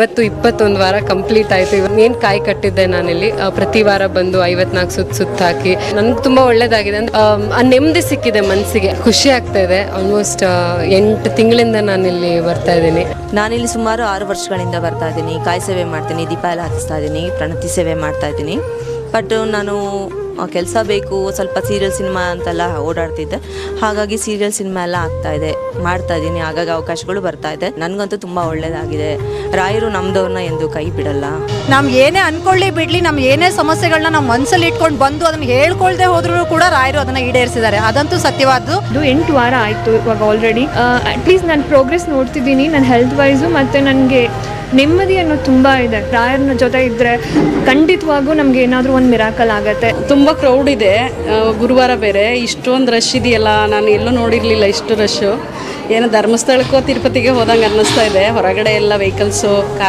ಇವತ್ತು ಇಪ್ಪತ್ತೊಂದು ವಾರ ಕಂಪ್ಲೀಟ್ ಆಯಿತು. ಏನು ಕಾಯಿ ಕಟ್ಟಿದ್ದೆ ನಾನಿಲ್ಲಿ ಪ್ರತಿ ವಾರ ಬಂದು ಐವತ್ನಾಲ್ಕು ಸುತ್ತ ಸುತ್ತ ಹಾಕಿ. ನನಗೆ ತುಂಬ ಒಳ್ಳೇದಾಗಿದೆ. ಆ ನೆಮ್ಮದಿ ಸಿಕ್ಕಿದೆ ಮನಸ್ಸಿಗೆ ಖುಷಿ ಆಗ್ತಾ ಇದೆ. ಆಲ್ಮೋಸ್ಟ್ ಎಂಟು ತಿಂಗಳಿಂದ ನಾನಿಲ್ಲಿ ಬರ್ತಾ ಇದ್ದೀನಿ. ನಾನಿಲ್ಲಿ ಸುಮಾರು ಆರು ವರ್ಷಗಳಿಂದ ಬರ್ತಾ ಇದ್ದೀನಿ. ಕಾಯಿ ಸೇವೆ ಮಾಡ್ತೀನಿ, ದೀಪ ಎಲ್ಲ ಹಾಕಿಸ್ತಾ ಇದ್ದೀನಿ, ಪ್ರಣತಿ ಸೇವೆ ಮಾಡ್ತಾ ಇದ್ದೀನಿ. ಬಟ್ ನಾನು ಕೆಲಸ ಬೇಕು ಸ್ವಲ್ಪ ಸೀರಿಯಲ್ ಸಿನಿಮಾ ಅಂತೆಲ್ಲ ಓಡಾಡ್ತಿದ್ದೆ. ಹಾಗಾಗಿ ಸೀರಿಯಲ್ ಸಿನಿಮಾ ಎಲ್ಲ ಆಗ್ತಾ ಇದೆ ಮಾಡ್ತಾ ಇದ್ದೀನಿ. ಆಗಾಗ ಅವಕಾಶಗಳು ಬರ್ತಾ ಇದೆ. ನನಗಂತೂ ತುಂಬ ಒಳ್ಳೆಯದಾಗಿದೆ ರಾಯರು ನಮ್ದವ್ರನ್ನ ಎಂದು ಕೈ ಬಿಡಲ್ಲ. ನಾವು ಏನೇ ಅನ್ಕೊಳ್ಳಿ ಬಿಡ್ಲಿ ನಮ್ ಏನೇ ಸಮಸ್ಯೆಗಳನ್ನ ನಾವು ಮನಸ್ಸಲ್ಲಿ ಇಟ್ಕೊಂಡು ಬಂದು ಅದನ್ನ ಹೇಳ್ಕೊಳ್ದೆ ಹೋದ್ರೂ ಕೂಡ ರಾಯರು ಅದನ್ನ ಈಡೇರಿಸಿದ್ದಾರೆ. ಅದಂತೂ ಸತ್ಯವಾದ್ದು. ಇದು ಎಂಟು ವಾರ ಆಯಿತು ಇವಾಗ ಆಲ್ರೆಡಿ ಅಟ್ಲೀಸ್ಟ್ ನಾನು ಪ್ರೋಗ್ರೆಸ್ ನೋಡ್ತಿದ್ದೀನಿ. ನನ್ನ ಹೆಲ್ತ್ ವೈಸು ಮತ್ತು ನನಗೆ ನೆಮ್ಮದಿ ಅನ್ನೋದು ತುಂಬ ಇದೆ. ರಾಯರ್ನ ಜೊತೆ ಇದ್ದರೆ ಖಂಡಿತವಾಗೂ ನಮ್ಗೆ ಏನಾದರೂ ಒಂದು ಮಿರಾಕಲ್ ಆಗುತ್ತೆ. ತುಂಬ ಕ್ರೌಡ್ ಇದೆ. ಗುರುವಾರ ಬೇರೆ. ಇಷ್ಟೊಂದು ರಶ್ ಇದೆಯಲ್ಲ, ನಾನು ಎಲ್ಲೂ ನೋಡಿರಲಿಲ್ಲ ಇಷ್ಟು ರಶ್ಶು ಏನೋ ಧರ್ಮಸ್ಥಳಕ್ಕೋ ತಿರುಪತಿಗೆ ಹೋದಂಗೆ ಅನ್ನಿಸ್ತಾ ಇದೆ. ಹೊರಗಡೆ ಎಲ್ಲ ವೆಹಿಕಲ್ಸು